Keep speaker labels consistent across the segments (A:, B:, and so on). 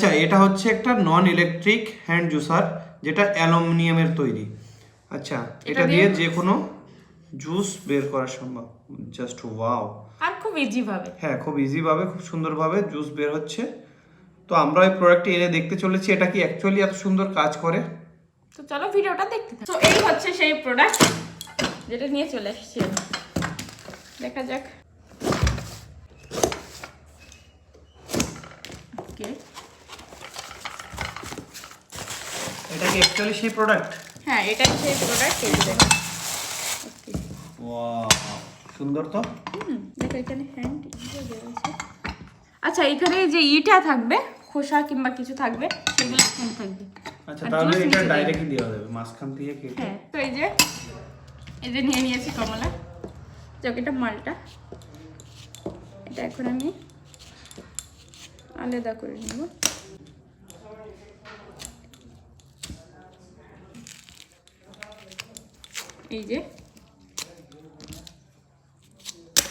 A: আচ্ছা এটা হচ্ছে একটা নন ইলেকট্রিক হ্যান্ড জুসার যেটা অ্যালুমিনিয়ামের তৈরি। আচ্ছা
B: এটা
A: দিয়ে যে কোনো জুস বের করা সম্ভব। জাস্ট ওয়াও
B: আর খুব ইজি ভাবে।
A: হ্যাঁ খুব ইজিভাবে খুব সুন্দরভাবে জুস বের হচ্ছে। তো আমরা এই প্রোডাক্টটি এনে দেখতে চলেছি এটা কি অ্যাকচুয়ালি এত সুন্দর কাজ করে?
B: তো চলো ভিডিওটা দেখতে তো এই হচ্ছে সেই প্রোডাক্ট যেটা নিয়ে চলে এসেছি দেখা যাক ওকে
A: এটা কি অ্যাকচুয়ালি সেই প্রোডাক্ট
B: হ্যাঁ এটাই সেই প্রোডাক্ট এই দেখো.
A: ওয়াও সুন্দর তো?
B: দেখো এখানে হ্যান্ড আচ্ছা এখানে যে ইটা থাকবে খোসা কিংবা কিছু থাকবে সেগুলো এখানে থাকবে।
A: আচ্ছা তাহলে এটা। ডাইরেক্টলি দেওয়া যাবে মাঝখান দিয়ে কেটে।
B: হ্যাঁ তো এই যে এই যে নিয়ে নিয়েছি কমলা। যাক এটা মালটা। এটা এখন আমি আলাদা করে নেব। এই যে।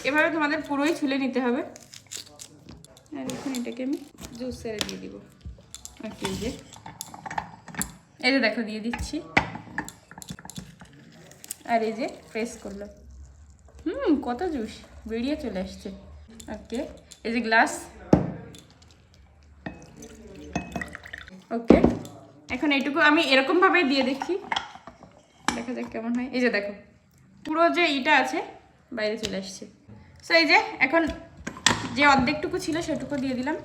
B: এভাবে তোমাদের পুরোই ছুলে নিতে হবে। আর এখন এটাকে আমি জুসের দিয়ে দিব। ওকে এই যে। এই যে দেখো, দিয়ে দিচ্ছি। আর এই যে প্রেস করল হুম, কত জুস বেরিয়ে চলে আসছে। ওকে, এই যে গ্লাস ওকে, এখন এইটুকু আমি এরকমভাবে দিয়ে দেখি। দেখা যাক কেমন হয়। এই যে দেখো, পুরো যে ইটা আছে, বাইরে চলে আসছে। সো এই যে এখন যে অর্ধেকটুকু ছিল সেটুকু দিয়ে দিলাম।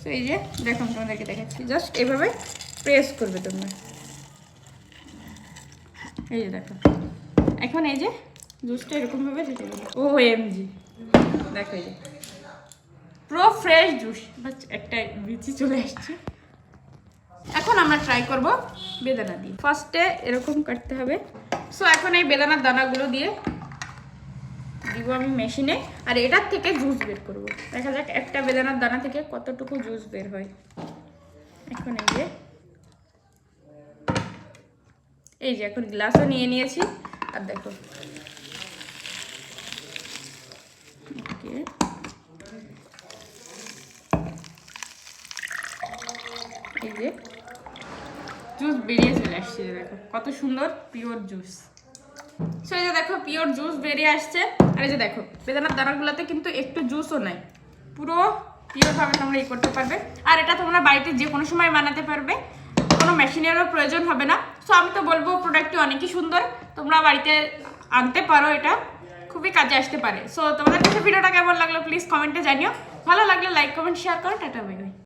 B: সো এই যে দেখো, আমি তোমাদেরকে দেখাচ্ছি। জাস্ট এভাবে প্রেস করবে তোমরা। এই যে দেখো। এখন এই যে জুসটা এরকমভাবে ঢেকে ও এম জি দেখো এই যে। পুরো ফ্রেশ জুস বাট একটা বিচি চলে আসছে। এখন আমরা ট্রাই করব বেদানা দিয়ে। ফার্স্টে এরকম কাটতে হবে। সো এখন এই বেদানার দানাগুলো দিয়ে দিব আমি মেশিনে আর এটার থেকে জুস বের করব। দেখা যাক একটা বেদানার দানা থেকে কতটুকু জুস বের হয়। এখন এই যে এই যে এখন গ্লাসও নিয়ে নিয়েছি। আর দেখো। এই যে। জুস বেরিয়ে চলে আসছে দেখো, কত সুন্দর পিওর জুস সো এই যে দেখো পিওর জুস বেরিয়ে আসছে। আর এই যে দেখো, বেদানার দানাগুলোতে কিন্তু একটু জুসও নাই। পুরো পিওরভাবে তোমরা এই করতে পারবে। আর এটা তোমরা বাড়িতে যে কোনো সময় বানাতে পারবে। কোনো মেশিনেরও প্রয়োজন হবে না। সো আমি তো বলব প্রোডাক্টটি অনেকই সুন্দর। তোমরা বাড়িতে আনতে পারো এটা। খুবই কাজে আসতে পারে। সো তোমাদের কাছে ভিডিওটা কেমন লাগল প্লিজ কমেন্টে জানিও। ভালো লাগলে লাইক কমেন্ট শেয়ার করো। Tata bye bye